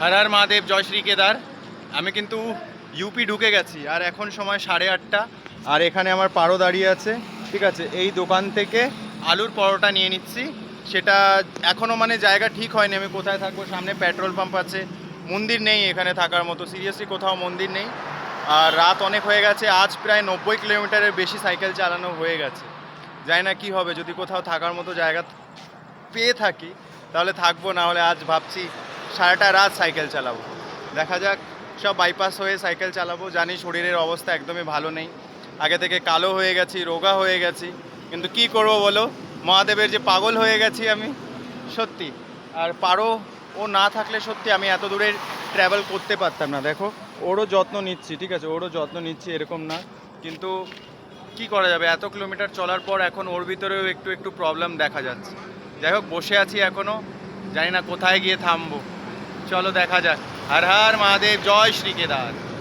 হর হর মহাদেব, জয় শ্রী কেদার। আমি কিন্তু ইউপি ঢুকে গেছি, আর এখন সময় সাড়ে আটটা। আর এখানে আমার পারো দাঁড়িয়ে আছে, ঠিক আছে? এই দোকান থেকে আলুর পরোটা নিয়ে নিচ্ছি। সেটা এখনও মানে জায়গা ঠিক হয়নি, আমি কোথায় থাকব? সামনে পেট্রোল পাম্প আছে। মন্দির নেই এখানে থাকার মতো, সিরিয়াসলি কোথাও মন্দির নেই। আর রাত অনেক হয়ে গেছে, আজ প্রায় নব্বই কিলোমিটারের বেশি সাইকেল চালানো হয়ে গেছে। জানি না কি হবে, যদি কোথাও থাকার মতো জায়গা পেয়ে থাকি, তাহলে থাকব, না হলে আজ ভাবছি সারাটা রাত সাইকেল চালাবো। দেখা যাক, সব বাইপাস হয়ে সাইকেল চালাবো। জানি শরীরের অবস্থা একদমই ভালো নেই। আগে থেকে কালো হয়ে গেছি, রোগা হয়ে গেছি। কিন্তু কি করব বলো? মহাদেবের যে পাগল হয়ে গেছি আমি, সত্যি। আর পারো ও না থাকলে সত্যি আমি এত দূরে ট্র্যাভেল করতে পারতাম না। দেখো, ওরও যত্ন নিচ্ছি, ঠিক আছে? ওরও যত্ন নিচ্ছি, এরকম না। কিন্তু কি করা যাবে? এত কিলোমিটার চলার পর এখন ওর ভিতরেও একটু একটু প্রবলেম দেখা যাচ্ছে। যাই হোক, বসে আছি এখনও জানি না কোথায় গিয়ে থামবো। চলো দেখা যাক। হর হর মহাদেব জয় শ্রী কেদার।